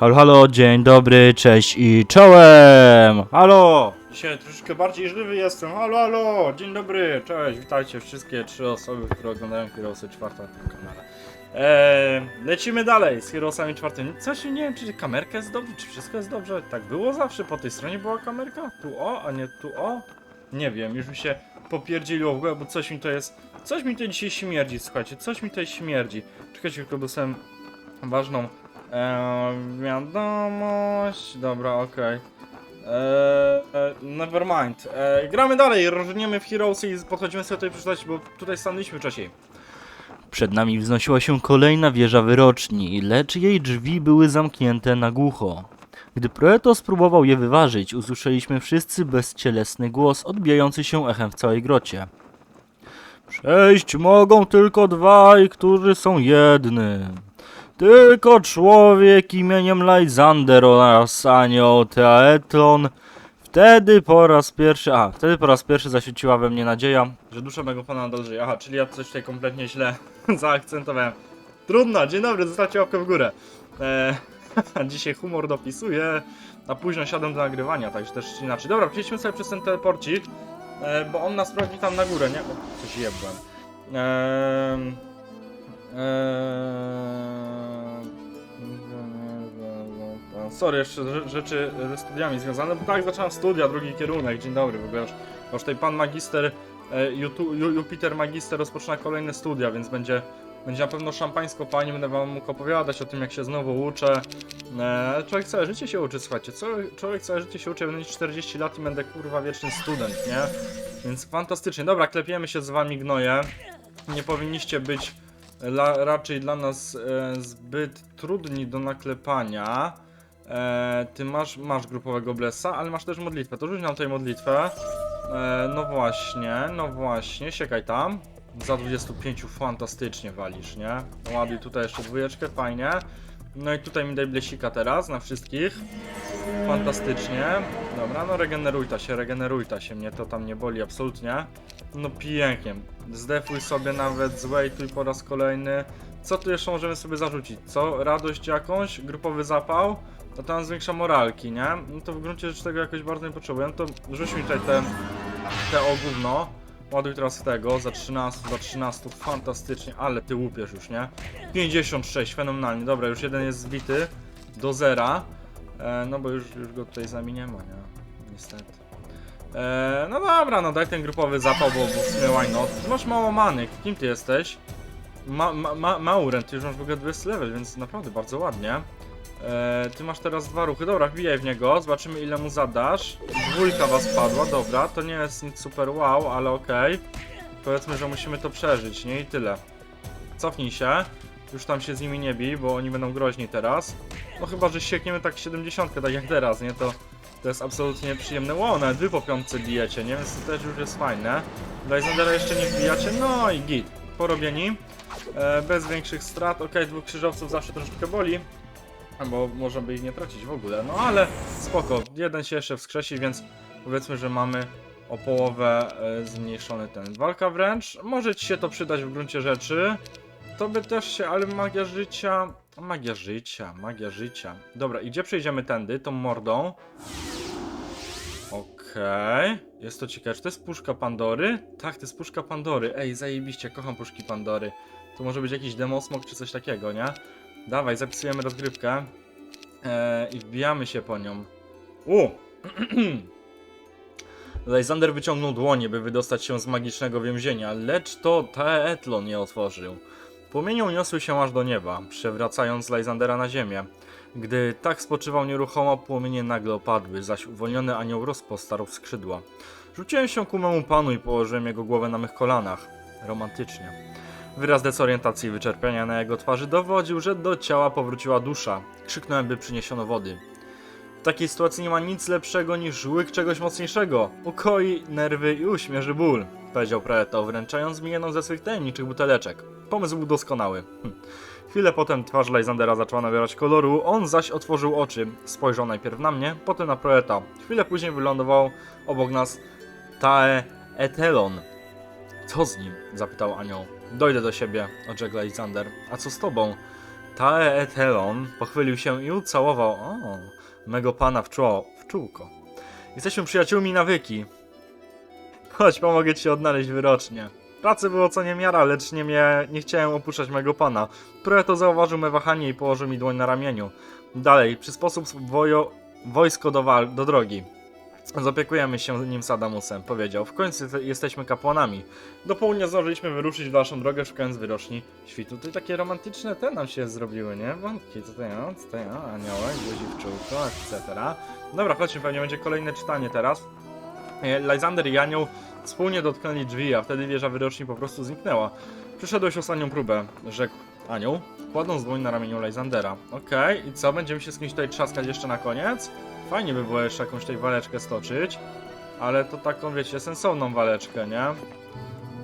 Halo, halo, dzień dobry, cześć i czołem! Halo! Dzisiaj troszeczkę bardziej żywy jestem. Halo, halo, dzień dobry, cześć, witajcie wszystkie trzy osoby, które oglądają Heroesy czwarta na tym kanale. Eee, lecimy dalej z Heroesami czwartym. Coś nie wiem, czy kamerka jest dobrze, czy wszystko jest dobrze. Tak było zawsze, po tej stronie była kamerka? Tu o, a nie tu o? Nie wiem, już mi się popierdzieliło w ogóle, bo coś mi to jest... Coś mi to dzisiaj śmierdzi, słuchajcie, coś mi to śmierdzi. Czekajcie, tylko dostałem ważną e, wiadomość. Dobra, okej. Okay. E, nevermind. E, gramy dalej, różnimy w Heroes i podchodzimy sobie tutaj przeczytać, bo tutaj stanęliśmy wcześniej. Przed nami wznosiła się kolejna wieża wyroczni, lecz jej drzwi były zamknięte na głucho. Gdy Proeto spróbował je wyważyć, usłyszeliśmy wszyscy bezcielesny głos odbijający się echem w całej grocie. Przejść mogą tylko dwaj, którzy są jednym. Tylko człowiek imieniem Lysander oraz anioł Teaetlon. Wtedy po raz pierwszy, a wtedy po raz pierwszy zaświeciła we mnie nadzieja, że dusza mego pana nadal żyje. Aha, czyli ja coś tutaj kompletnie źle zaakcentowałem. Trudno, dzień dobry, zostawcie łapkę w górę. Eee, dzisiaj humor dopisuje, a późno siadam do nagrywania, także też inaczej. Dobra, przejdźmy sobie przez ten teleporcik, e, bo on nas prowadzi tam na górę, nie? O, coś jebłem. Eee, Eee, Sorry, jeszcze rze- rzeczy ze studiami związane, bo tak, zacząłem studia, drugi kierunek, dzień dobry, w ogóle już, już tutaj pan magister, e, Jupiter magister rozpoczyna kolejne studia, więc będzie, będzie na pewno szampańsko pani, będę wam mógł opowiadać o tym, jak się znowu uczę. E, człowiek całe życie się uczy, słuchajcie, człowiek całe życie się uczy, będę mieć 40 lat i będę kurwa wieczny student, nie? Więc fantastycznie, dobra, klepiemy się z wami gnoje, nie powinniście być la, raczej dla nas e, zbyt trudni do naklepania. E, ty masz, masz grupowego blessa, ale masz też modlitwę. To rzuć nam tutaj modlitwę. E, no właśnie, no właśnie, siekaj tam. Za 25 fantastycznie walisz, nie? Ładuj tutaj jeszcze dwójeczkę, fajnie. No i tutaj mi daj blesika teraz na wszystkich. Fantastycznie. Dobra, no regenerujta się, regenerujta się, mnie to tam nie boli absolutnie. No pięknie. Zdefuj sobie nawet, zwejtuj po raz kolejny. Co tu jeszcze możemy sobie zarzucić? Co? Radość jakąś? Grupowy zapał? To tam zwiększa moralki, nie? No to w gruncie rzeczy tego jakoś bardzo nie potrzebuję. No to rzuć mi tutaj te, te o. Ładuj teraz tego, za 13, za 13, fantastycznie, ale ty łupiesz już, nie? 56, fenomenalnie, dobra, już jeden jest zbity do zera. E, no bo już, już go tutaj z nie ma, nie? Niestety. E, no dobra, no daj ten grupowy zapał, bo, bo w sumie why not. Masz mało many, kim ty jesteś? Ma, ma, ma, Mauren, ty już masz w ogóle 20 level, więc naprawdę bardzo ładnie. E, ty masz teraz dwa ruchy, dobra, wbijaj w niego, zobaczymy ile mu zadasz. Dwójka was padła, dobra, to nie jest nic super wow, ale okej. Powiedzmy, że musimy to przeżyć, nie? I tyle. Cofnij się, już tam się z nimi nie bij, bo oni będą groźni teraz. No chyba, że siekniemy tak 70, tak jak teraz, nie? To, to jest absolutnie przyjemne. Ło, nawet wy po piątce bijecie, nie? Więc to też już jest fajne. Lysandera jeszcze nie wbijacie, no i git. Porobieni. E, bez większych strat. Okej, dwóch krzyżowców zawsze troszeczkę boli. Bo można by ich nie tracić w ogóle. No ale spoko. Jeden się jeszcze wskrzesi, więc powiedzmy, że mamy o połowę e, zmniejszony ten. Walka wręcz. Może ci się to przydać w gruncie rzeczy. To by też się, ale magia życia. Magia życia, magia życia. Dobra, i gdzie przejdziemy tędy? Tą mordą. Okej. Jest to ciekawe. Czy to jest puszka Pandory? Tak, to jest puszka Pandory. Ej, zajebiście, kocham puszki Pandory. To może być jakiś demosmok czy coś takiego, nie? Dawaj, zapisujemy rozgrywkę. Eee, I wbijamy się po nią. U! Lysander wyciągnął dłonie, by wydostać się z magicznego więzienia, lecz to Teetlon je otworzył. Płomienie uniosły się aż do nieba, przewracając Lysandera na ziemię. Gdy tak spoczywał nieruchomo, płomienie nagle opadły, zaś uwolniony anioł rozpostarł skrzydła. Rzuciłem się ku memu panu i położyłem jego głowę na mych kolanach. Romantycznie. Wyraz dezorientacji i wyczerpania na jego twarzy dowodził, że do ciała powróciła dusza. Krzyknąłem, by przyniesiono wody. W takiej sytuacji nie ma nic lepszego niż łyk czegoś mocniejszego. Ukoi nerwy i uśmierzy ból, powiedział Preto, wręczając mi jedną ze swych tajemniczych buteleczek. Pomysł był doskonały. Hm. Chwilę potem twarz Lysandera zaczęła nabierać koloru, on zaś otworzył oczy. Spojrzał najpierw na mnie, potem na Proeta. Chwilę później wylądował obok nas Tae Etelon. Co z nim? zapytał anioł. Dojdę do siebie, odrzekł Lysander. A co z tobą? Taetelon pochylił się i ucałował o, mego pana w, czoło, w czółko. Jesteśmy przyjaciółmi nawyki. Chodź, pomogę ci odnaleźć wyrocznie. Pracy było co niemiara, lecz nie, nie chciałem opuszczać mego pana. Proeto zauważył me wahanie i położył mi dłoń na ramieniu. Dalej, przysposób wojo, wojsko do, wal, do drogi. Zaopiekujemy się nim Sadamusem, powiedział. W końcu jeste- jesteśmy kapłanami. Do południa zdążyliśmy wyruszyć w dalszą drogę, szukając wyroczni świtu. Tutaj takie romantyczne te nam się zrobiły, nie? Wątki, tutaj o, tutaj o, aniołek, guzik w czółko, etc. Dobra, chodźmy, pewnie będzie kolejne czytanie teraz. E, Lysander i anioł wspólnie dotknęli drzwi, a wtedy wieża wyroczni po prostu zniknęła. Przyszedłeś ostatnią próbę, rzekł anioł, kładąc dłoń na ramieniu Lysandera. Okej, i co, będziemy się z kimś tutaj trzaskać jeszcze na koniec? Fajnie by było jeszcze jakąś tutaj waleczkę stoczyć, ale to taką, wiecie, sensowną waleczkę, nie?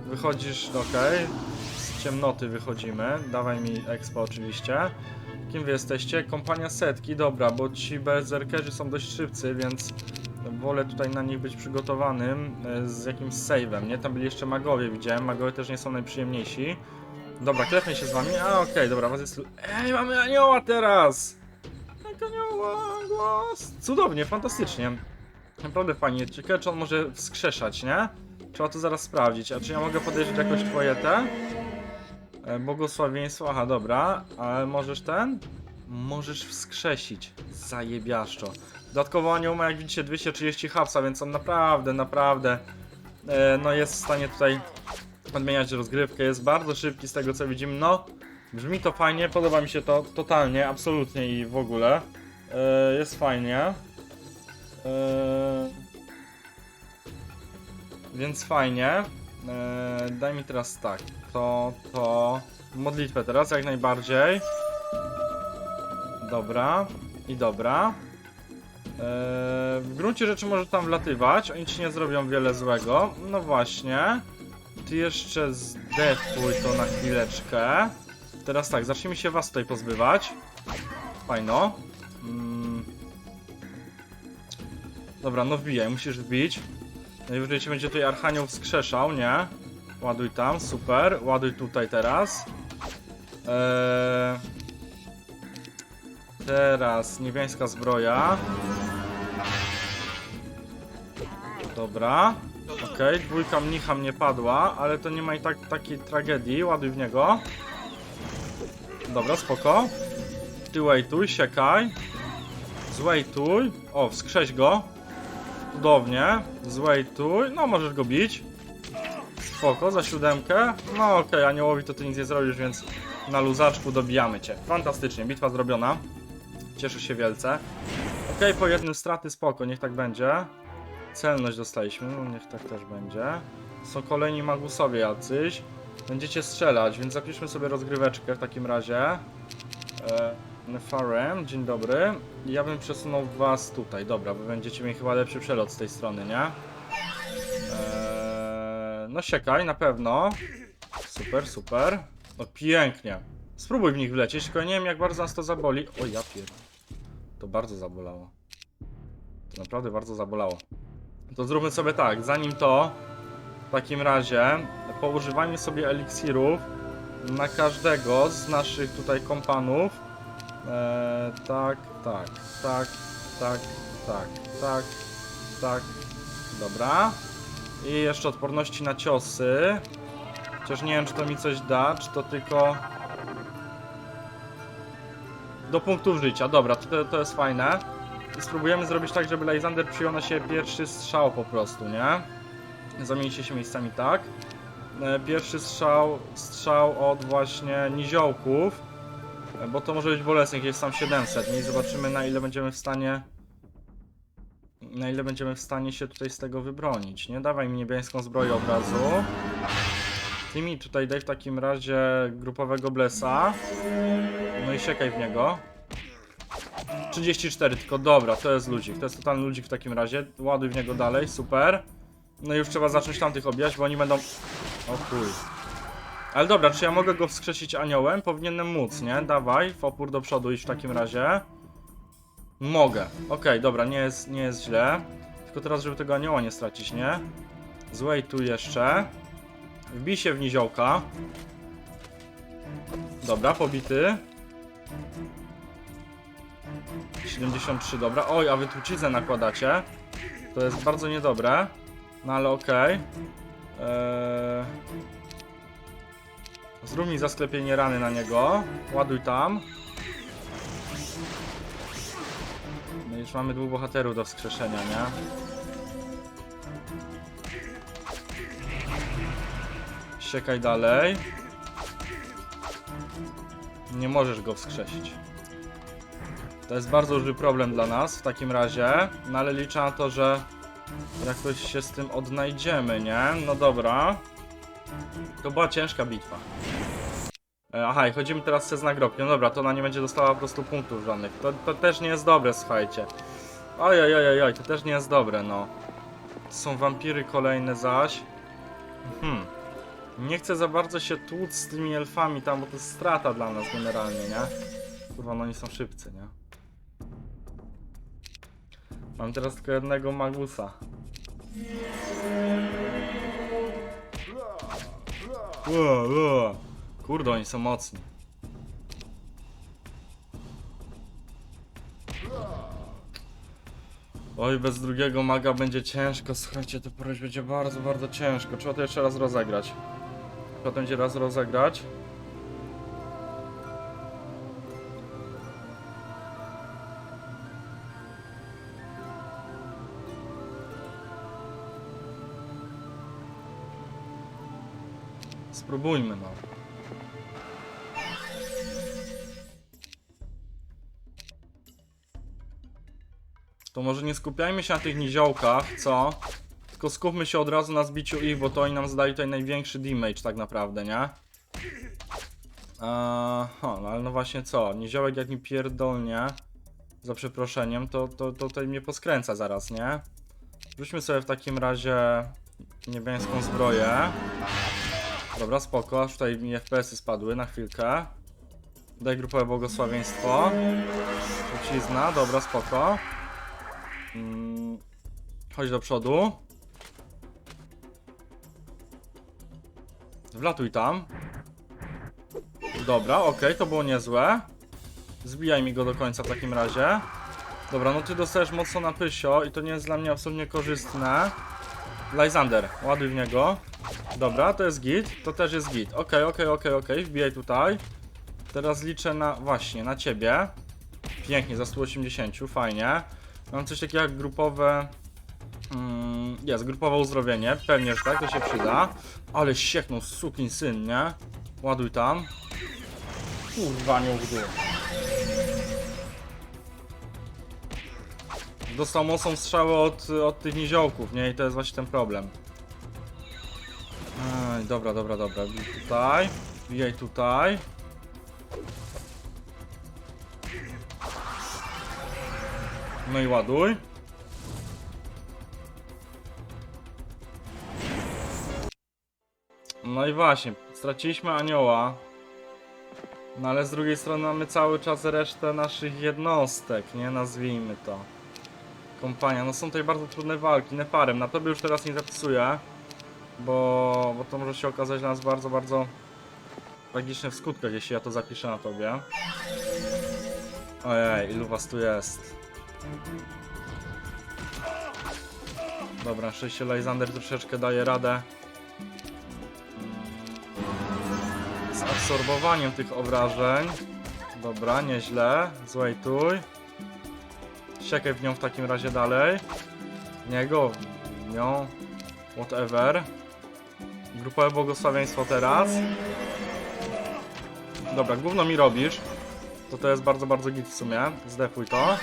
Wychodzisz, okej, z ciemnoty wychodzimy, dawaj mi expo oczywiście. Kim wy jesteście? Kompania setki, dobra, bo ci berserkerzy są dość szybcy, więc wolę tutaj na nich być przygotowanym e, z jakimś save'em, nie? Tam byli jeszcze magowie, widziałem, magowie też nie są najprzyjemniejsi. Dobra, klepmy się z wami, a okej, dobra, was jest... Ej, mamy anioła teraz! Anioła, głos! Cudownie, fantastycznie. Naprawdę fajnie, ciekawe czy on może wskrzeszać, nie? Trzeba to zaraz sprawdzić, a czy ja mogę podejrzeć jakoś twoje te? E, Błogosławieństwo, aha, dobra, ale możesz ten? Możesz wskrzesić, zajebiaszczo. Dodatkowo anioł ma, jak widzicie, 230 hapsa, więc on naprawdę, naprawdę e, no jest w stanie tutaj odmieniać rozgrywkę. Jest bardzo szybki z tego co widzimy. No, brzmi to fajnie, podoba mi się to totalnie, absolutnie i w ogóle. E, jest fajnie. E, więc fajnie. E, daj mi teraz tak. To, to. Modlitwę teraz jak najbardziej. Dobra. I dobra. W gruncie rzeczy może tam wlatywać, oni ci nie zrobią wiele złego. No właśnie. Ty jeszcze zdefuj to na chwileczkę. Teraz tak, zacznijmy się was tutaj pozbywać. Fajno. Mm. Dobra, no wbijaj, musisz wbić. Najwyżej ci będzie tutaj Archanioł wskrzeszał, nie? Ładuj tam, super. Ładuj tutaj teraz. Eee... Teraz niebiańska zbroja. Dobra. Okej, dwójka mnicha mnie padła, ale to nie ma i tak takiej tragedii. Ładuj w niego. Dobra, spoko. Ty wejtuj, siekaj. Zwejtuj. O, wskrześ go. Cudownie. Zwejtuj. No, możesz go bić. Spoko, za siódemkę. No okej, aniołowi to ty nic nie zrobisz, więc na luzaczku dobijamy cię. Fantastycznie, bitwa zrobiona. Cieszę się wielce. Okej, po jednym straty spoko, niech tak będzie. Celność dostaliśmy, no niech tak też będzie. Są kolejni magusowie jacyś. Będziecie strzelać, więc zapiszmy sobie rozgryweczkę w takim razie. E, Nefarem, dzień dobry. Ja bym przesunął was tutaj, dobra, wy będziecie mieli chyba lepszy przelot z tej strony, nie? Eee, no siekaj, na pewno. Super, super. No pięknie. Spróbuj w nich wlecieć, tylko nie wiem jak bardzo nas to zaboli. O ja pier... To bardzo zabolało. To naprawdę bardzo zabolało. To zróbmy sobie tak, zanim to, w takim razie, poużywajmy sobie eliksirów na każdego z naszych tutaj kompanów. Eee, tak, tak, tak, tak, tak, tak, tak. Dobra. I jeszcze odporności na ciosy. Chociaż nie wiem, czy to mi coś da, czy to tylko... Do punktów życia, dobra, to, to jest fajne. I spróbujemy zrobić tak, żeby Lysander przyjął na siebie pierwszy strzał po prostu, nie? Zamienicie się miejscami tak. E, Pierwszy strzał, strzał od właśnie niziołków. E, Bo to może być bolesny, jest sam 700. No i zobaczymy na ile będziemy w stanie... Na ile będziemy w stanie się tutaj z tego wybronić, nie? Dawaj mi niebieską zbroję od razu. Ty mi tutaj daj w takim razie grupowego blesa. No i siekaj w niego. 34, tylko dobra, to jest ludzik. To jest totalny ludzik w takim razie. Ładuj w niego dalej, super. No już trzeba zacząć tamtych obijać, bo oni będą... O chuj. Ale dobra, czy ja mogę go wskrzesić aniołem? Powinienem móc, nie? Dawaj, w opór do przodu iść w takim razie. Mogę. Okej, dobra, nie jest, nie jest źle. Tylko teraz, żeby tego anioła nie stracić, nie? Złej tu jeszcze. Wbij się w niziołka. Dobra, pobity. 73, dobra. Oj, a wy truciznę nakładacie. To jest bardzo niedobre. No ale okej. Eee... Zrób mi zasklepienie rany na niego. Ładuj tam. No już mamy dwóch bohaterów do wskrzeszenia, nie? Siekaj dalej. Nie możesz go wskrzesić. To jest bardzo duży problem dla nas w takim razie, no ale liczę na to, że jakoś się z tym odnajdziemy, nie? No dobra. To była ciężka bitwa. E, Aha, i chodzimy teraz z nagrobkiem. No dobra, to ona nie będzie dostała po prostu punktów żadnych. To, to też nie jest dobre, słuchajcie. Oj, oj, oj, oj, to też nie jest dobre, no. Są wampiry kolejne zaś. Hmm. Nie chcę za bardzo się tłuc z tymi elfami tam, bo to jest strata dla nas generalnie, nie? Kurwa, no oni są szybcy, nie? Mam teraz tylko jednego magusa. Kurde, oni są mocni. Oj, bez drugiego maga będzie ciężko, słuchajcie, to porość będzie bardzo, bardzo ciężko. Trzeba to jeszcze raz rozegrać. Trzeba to będzie raz rozegrać. Spróbujmy, no. To może nie skupiajmy się na tych niziołkach, co? Tylko skupmy się od razu na zbiciu ich, bo to oni nam zdają tutaj największy damage tak naprawdę, nie? Eee, ha, no ale no właśnie co? Niziołek jak mi pierdolnie, za przeproszeniem, to, to, to tutaj mnie poskręca zaraz, nie? Rzućmy sobie w takim razie niebieską zbroję. Dobra, spoko, aż tutaj mi FPS-y spadły na chwilkę. Daj grupowe błogosławieństwo. Trucizna, dobra, spoko. Mm, chodź do przodu. Wlatuj tam. Dobra, okej, to było niezłe. Zbijaj mi go do końca w takim razie. Dobra, no ty dostajesz mocno na pysio i to nie jest dla mnie absolutnie korzystne. Lysander, ładuj w niego. Dobra, to jest git, to też jest git. Okej, okej, okej, okej, wbijaj tutaj. Teraz liczę na, właśnie, na ciebie. Pięknie, za 180, fajnie. Mam coś takiego jak grupowe... Mm, jest, grupowe uzdrowienie, pewnie, że tak, to się przyda. Ale sieknął, sukin syn, nie? Ładuj tam. Kurwa, nie ugdy. Dostał mocną strzałę od, od tych niziołków, nie? I to jest właśnie ten problem. Aj, dobra, dobra, dobra. Tutaj. Bijaj tutaj. No i ładuj. No i właśnie, straciliśmy anioła. No ale z drugiej strony mamy cały czas resztę naszych jednostek, nie? Nazwijmy to. Kompania, no są tutaj bardzo trudne walki, Nefarem, na tobie już teraz nie zapisuję. Bo, bo to może się okazać dla nas bardzo, bardzo tragiczne w skutkach, jeśli ja to zapiszę na tobie. Ojej, ilu was tu jest. Dobra, szczęście Lysander troszeczkę daje radę z absorbowaniem tych obrażeń. Dobra, nieźle. Złejtuj. Siekaj w nią w takim razie dalej. Niego, w nią. Whatever. Grupowe błogosławieństwo teraz. Dobra, gówno mi robisz. To to jest bardzo, bardzo git w sumie. Zdefuj to.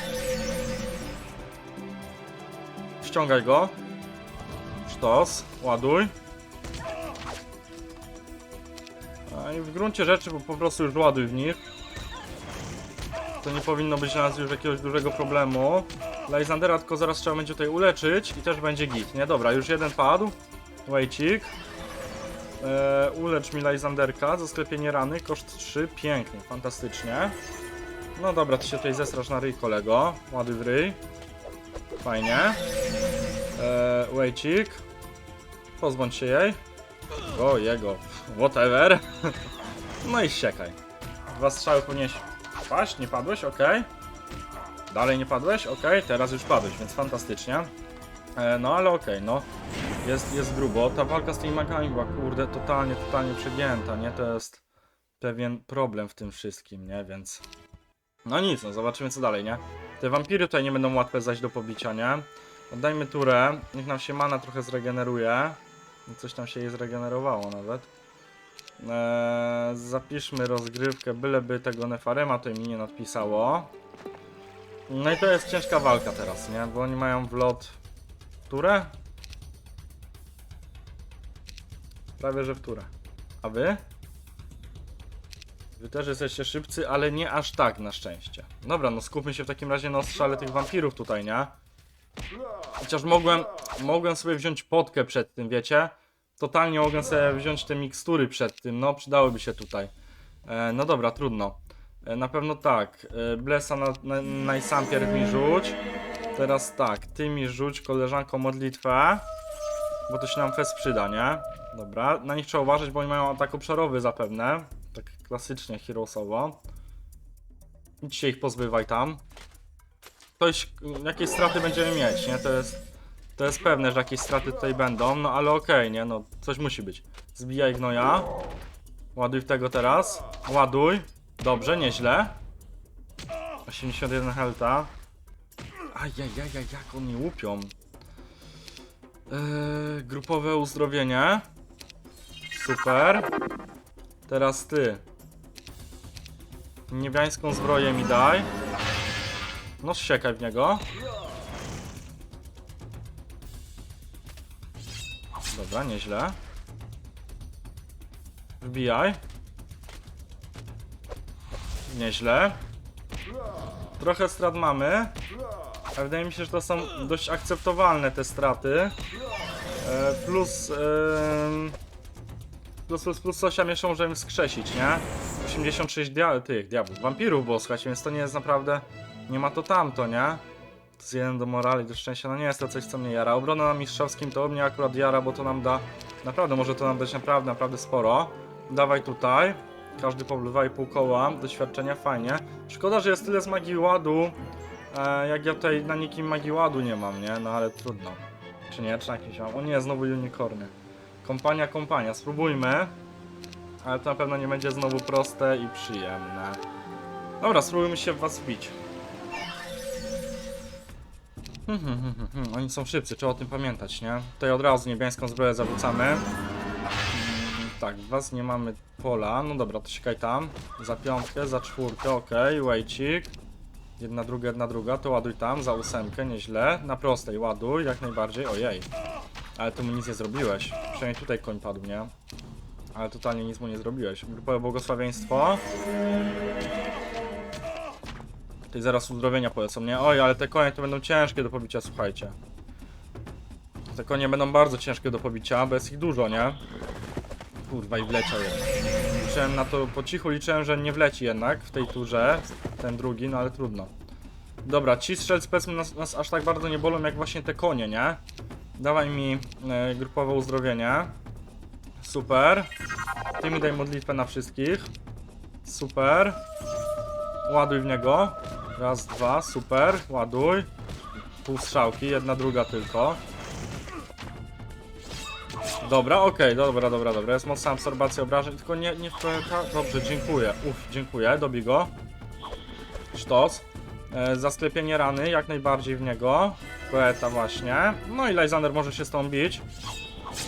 Ściągaj go. Sztos. Ładuj. A i w gruncie rzeczy, po prostu już ładuj w nich. To nie powinno być dla nas już jakiegoś dużego problemu. Lysandera tylko zaraz trzeba będzie tutaj uleczyć i też będzie git, nie? Dobra, już jeden padł. Wejcik. Eee, ulecz mi Lysanderka za sklepienie rany, koszt 3, pięknie, fantastycznie. No dobra, ty się tutaj zesrasz na ryj, kolego. Ładuj w ryj. Fajnie. Eee, Wejcik. Pozbądź się jej. O, jego. Whatever. No i siekaj. Dwa strzały ponieś paść, nie padłeś, okej. Dalej nie padłeś, okej, teraz już padłeś, więc fantastycznie. E, no ale okej, no. Jest, jest grubo. Ta walka z tymi magami była, kurde, totalnie, totalnie przegięta, nie? To jest pewien problem w tym wszystkim, nie? Więc... No nic, no zobaczymy co dalej, nie? Te wampiry tutaj nie będą łatwe zaś do pobicia, nie? Oddajmy turę, niech nam się mana trochę zregeneruje. Coś tam się jej zregenerowało nawet. Eee, zapiszmy rozgrywkę, byleby tego Nefarema tutaj mi nie nadpisało. No i to jest ciężka walka teraz, nie? Bo oni mają wlot... Turę? Prawie, że w turę. A wy? Wy też jesteście szybcy, ale nie aż tak na szczęście. Dobra, no skupmy się w takim razie na ostrzale tych wampirów tutaj, nie? Chociaż mogłem, mogłem sobie wziąć potkę przed tym, wiecie? Totalnie mogłem sobie wziąć te mikstury przed tym, no przydałyby się tutaj. E, no dobra, trudno. E, na pewno tak. E, Blesa na, na, najsampierw mi rzuć. Teraz tak, ty mi rzuć koleżanko modlitwę. Bo to się nam fest przyda, nie? Dobra, na nich trzeba uważać, bo oni mają atak obszarowy zapewne. Tak klasycznie, heroesowo. Idź się ich pozbywaj tam. Ktoś, jakieś straty będziemy mieć, nie? To jest, to jest pewne, że jakieś straty tutaj będą, no ale okej, nie? No, coś musi być. Zbijaj gnoja. Ładuj w tego teraz. Ładuj. Dobrze, nieźle. 81 helta. Ajajajaj, jak oni łupią. Yy, grupowe uzdrowienie. Super. Teraz ty. Niebiańską zbroję mi daj. No ściekaj w niego. Dobra, nieźle. Wbijaj. Nieźle. Trochę strat mamy. Ale wydaje mi się, że to są dość akceptowalne te straty. E, plus, em, plus, plus, plus coś mieszą możemy skrzesić, nie? 86 dia tych diabłów, wampirów było, słuchajcie, więc to nie jest naprawdę, nie ma to tamto, nie? Jest jeden do morali, do szczęścia, no nie jest to coś, co mnie jara. Obrona na mistrzowskim to mnie akurat jara, bo to nam da, naprawdę, może to nam dać naprawdę, naprawdę sporo. Dawaj tutaj, każdy po 2,5 koła, doświadczenia, fajnie. Szkoda, że jest tyle z magii ładu, E, jak ja tutaj na nikim magii ładu nie mam, nie? No ale trudno. Czy nie? Czy na jakimś mam? O nie, znowu unicorny. Kompania, kompania. Spróbujmy. Ale to na pewno nie będzie znowu proste i przyjemne. Dobra, spróbujmy się w was wbić. Hmm, hmm, hmm, hmm, hmm. Oni są szybcy, trzeba o tym pamiętać, nie? Tutaj od razu niebiańską zbroję zarzucamy. Mm, tak, was nie mamy pola. No dobra, to sikaj tam. Za piątkę, za czwórkę, okej, okay. wejcik. Jedna, druga, jedna, druga, to ładuj tam, za ósemkę, nieźle. Na prostej ładuj, jak najbardziej, ojej. Ale tu mu nic nie zrobiłeś. Przynajmniej tutaj koń padł, nie? Ale totalnie nic mu nie zrobiłeś. Grupowe błogosławieństwo. Tutaj zaraz uzdrowienia polecą, nie? Oj, ale te konie to będą ciężkie do pobicia, słuchajcie. Te konie będą bardzo ciężkie do pobicia, bo jest ich dużo, nie? Kurwa i wleciał jednak. Liczyłem na to po cichu, liczyłem, że nie wleci jednak w tej turze. Ten drugi, no ale trudno. Dobra, ci strzelcy powiedzmy nas, nas aż tak bardzo nie bolą jak właśnie te konie, nie? Dawaj mi e, grupowe uzdrowienie. Super. Ty mi daj modlitwę na wszystkich. Super. Ładuj w niego. Raz, dwa, super. Ładuj. Pół strzałki, jedna, druga tylko. Dobra, okej, dobra, dobra, dobra. Jest mocna absorbacja obrażeń, tylko nie, nie w PK. Dobrze, dziękuję. Uff, dziękuję, dobij go. Sztos. E, za sklepienie rany, jak najbardziej w niego. Poeta właśnie. No i Lysander może się z tą bić.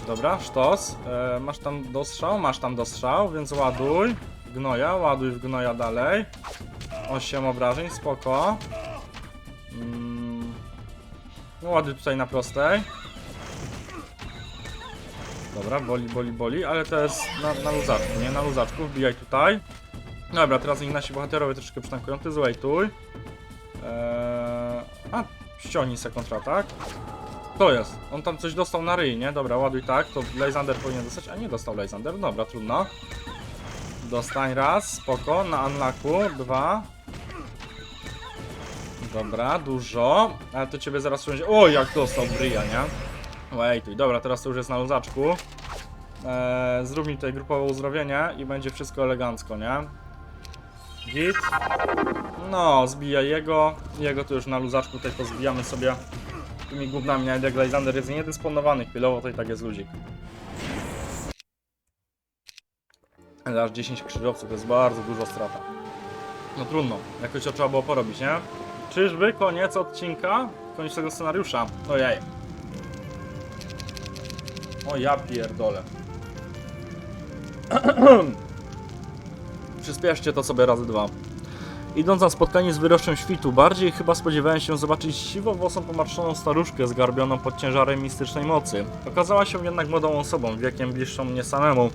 Dobra, sztos. E, masz tam dostrzał? Masz tam dostrzał, więc ładuj. Gnoja, ładuj w gnoja dalej. 8 obrażeń, spoko. Mm. No ładuj tutaj na prostej. Dobra, boli, boli, boli, ale to jest na, na luzaczku, nie? Na luzaczku, wbijaj tutaj. Dobra, teraz niech nasi bohaterowie troszeczkę przytankują. Ty złejtuj. Eee, a, ściągnij se kontratak. To jest. On tam coś dostał na ryj, nie? Dobra, ładuj tak. To Lysander powinien dostać, a nie dostał Lysander. Dobra, trudno. Dostań raz, spoko. Na unlocku, dwa. Dobra, dużo. Ale to ciebie zaraz będzie. O, jak dostał w ryja, nie? Wejtuj. Dobra, teraz to już jest na luzaczku. Eee, zrób mi tutaj grupowe uzdrowienie i będzie wszystko elegancko, nie? Git. No, zbija jego. Jego to już na luzaczku tutaj pozbijamy sobie tymi gównami. Nawet jak Lysander jest niedysponowany chwilowo, to i tak jest luzik. Ale aż 10 krzyżowców to jest bardzo duża strata. No trudno, jakoś to trzeba było porobić, nie? Czyżby koniec odcinka? Koniec tego scenariusza? Ojej. O ja pierdolę. Przyspieszcie to sobie razy dwa. Idąc na spotkanie z wyroczem świtu, bardziej chyba spodziewałem się zobaczyć siwowłosą pomarszczoną staruszkę zgarbioną pod ciężarem mistycznej mocy. Okazała się jednak młodą osobą, wiekiem bliższą mnie samemu,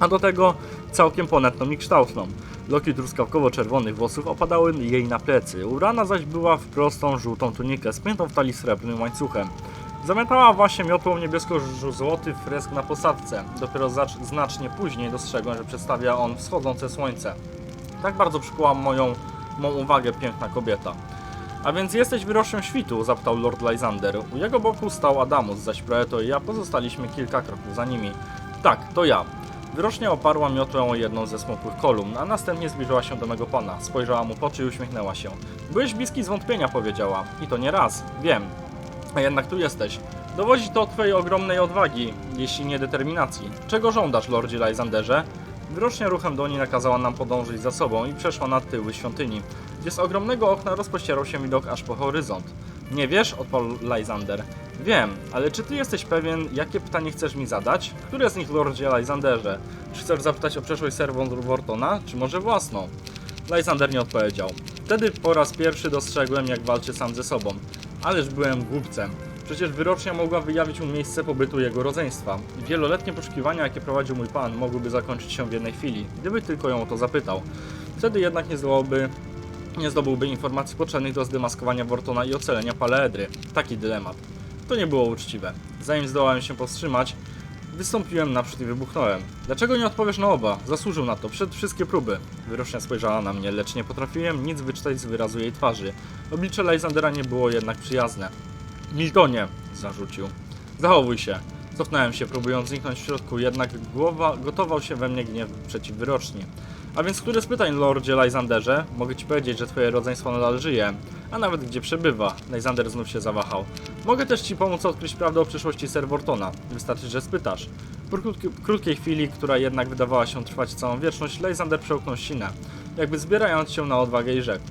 a do tego całkiem ponadną i kształtną. Loki truskawkowo-czerwonych włosów opadały jej na plecy, ubrana zaś była w prostą, żółtą tunikę spiętą w talii srebrnym łańcuchem. Zamiatała właśnie miotłą niebiesko-złoty fresk na posadzce. Dopiero znacznie później dostrzegłem, że przedstawia on wschodzące słońce. Tak bardzo przykuła moją, mą uwagę piękna kobieta. A więc jesteś wyroczem świtu? zapytał Lord Lysander. U jego boku stał Adamus, zaś Proeto i ja pozostaliśmy kilka kroków za nimi. Tak, to ja. Wyrocznie oparła miotłę o jedną ze smukłych kolumn, a następnie zbliżyła się do mego pana. Spojrzała mu w oczy i uśmiechnęła się. Byłeś bliski zwątpienia, powiedziała. I to nie raz. Wiem. A jednak tu jesteś. Dowodzi to twojej ogromnej odwagi, jeśli nie determinacji. Czego żądasz, Lordzie Lysanderze? Wyrocznie ruchem dłoni nakazała nam podążyć za sobą i przeszła na tyły świątyni, gdzie z ogromnego okna rozpościerał się widok aż po horyzont. Nie wiesz? odparł Lysander. Wiem, ale czy ty jesteś pewien, jakie pytanie chcesz mi zadać? Które z nich, Lordzie Lysanderze? Czy chcesz zapytać o przeszłość Sir Wortona, czy może własną? Lysander nie odpowiedział. Wtedy po raz pierwszy dostrzegłem, jak walczy sam ze sobą. Ależ byłem głupcem. Przecież wyrocznia mogła wyjawić mu miejsce pobytu jego rodzeństwa. Wieloletnie poszukiwania, jakie prowadził mój pan, mogłyby zakończyć się w jednej chwili, gdyby tylko ją o to zapytał. Wtedy jednak nie zdołałby nie zdobyłby informacji potrzebnych do zdemaskowania Wortona i ocalenia Paleedry. Taki dylemat. To nie było uczciwe. Zanim zdołałem się powstrzymać, wystąpiłem naprzód i wybuchnąłem. Dlaczego nie odpowiesz na oba? Zasłużył na to, przed wszystkie próby. Wyrocznia spojrzała na mnie, lecz nie potrafiłem nic wyczytać z wyrazu jej twarzy. Oblicze Lysandera nie było jednak przyjazne. Miltonie, zarzucił. Zachowuj się. Cofnąłem się, próbując zniknąć w środku, jednak głowa gotował się we mnie gniew przeciw wyroczni. A więc które z pytań, Lordzie Lysanderze? Mogę ci powiedzieć, że twoje rodzeństwo nadal żyje, a nawet gdzie przebywa. Lysander znów się zawahał. Mogę też ci pomóc odkryć prawdę o przyszłości Sir Wortona. Wystarczy, że spytasz. Po krótki, krótkiej chwili, która jednak wydawała się trwać całą wieczność, Lysander przełknął sinę, jakby zbierając się na odwagę i rzekł.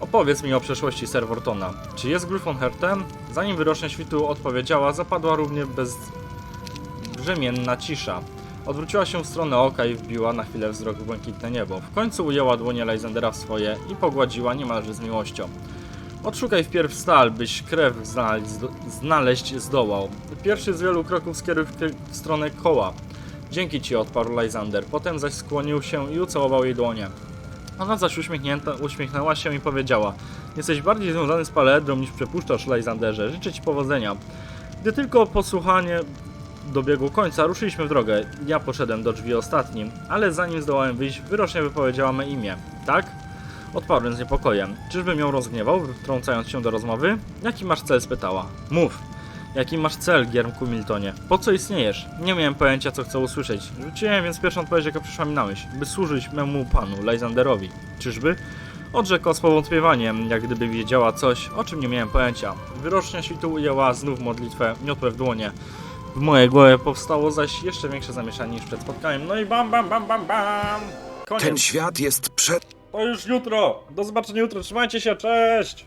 Opowiedz mi o przeszłości Sir Wortona. Czy jest Gryfonhertem? Zanim wyrocznia świtu odpowiedziała, zapadła równie bezbrzemienna cisza. Odwróciła się w stronę oka i wbiła na chwilę wzrok w błękitne niebo. W końcu ujęła dłonie Lysandera w swoje i pogładziła niemalże z miłością. Odszukaj wpierw stal, byś krew znaleźć, zdołał. Pierwszy z wielu kroków skieruj w, stronę koła. Dzięki ci, odparł Lysander. Potem zaś skłonił się i ucałował jej dłonie. Ona zaś uśmiechnięta, uśmiechnęła się i powiedziała Jesteś bardziej związany z Paledrą niż przypuszczasz, Lysanderze. Życzę ci powodzenia. Gdy tylko posłuchanie dobiegło końca, ruszyliśmy w drogę. Ja poszedłem do drzwi ostatnim, ale zanim zdołałem wyjść, wyrocznie wypowiedziała me imię. Tak? Odparłem z niepokojem. Czyżbym ją rozgniewał, wtrącając się do rozmowy? Jaki masz cel? spytała. Mów. Jaki masz cel, Giermku Miltonie? Po co istniejesz? Nie miałem pojęcia, co chcę usłyszeć. Rzuciłem więc pierwszą odpowiedź, jaka przyszła mi na myśl. By służyć memu panu, Lysanderowi. Czyżby? Odrzekła z powątpiewaniem, jak gdyby wiedziała coś, o czym nie miałem pojęcia. Wyrocznia świtu ujęła znów modlitwę, miotłę w dłonie. W mojej głowie powstało zaś jeszcze większe zamieszanie niż przed spotkaniem. No i bam, bam, bam, bam, bam! Koniec. Ten świat jest przed... To już jutro! Do zobaczenia jutro, trzymajcie się, cześć!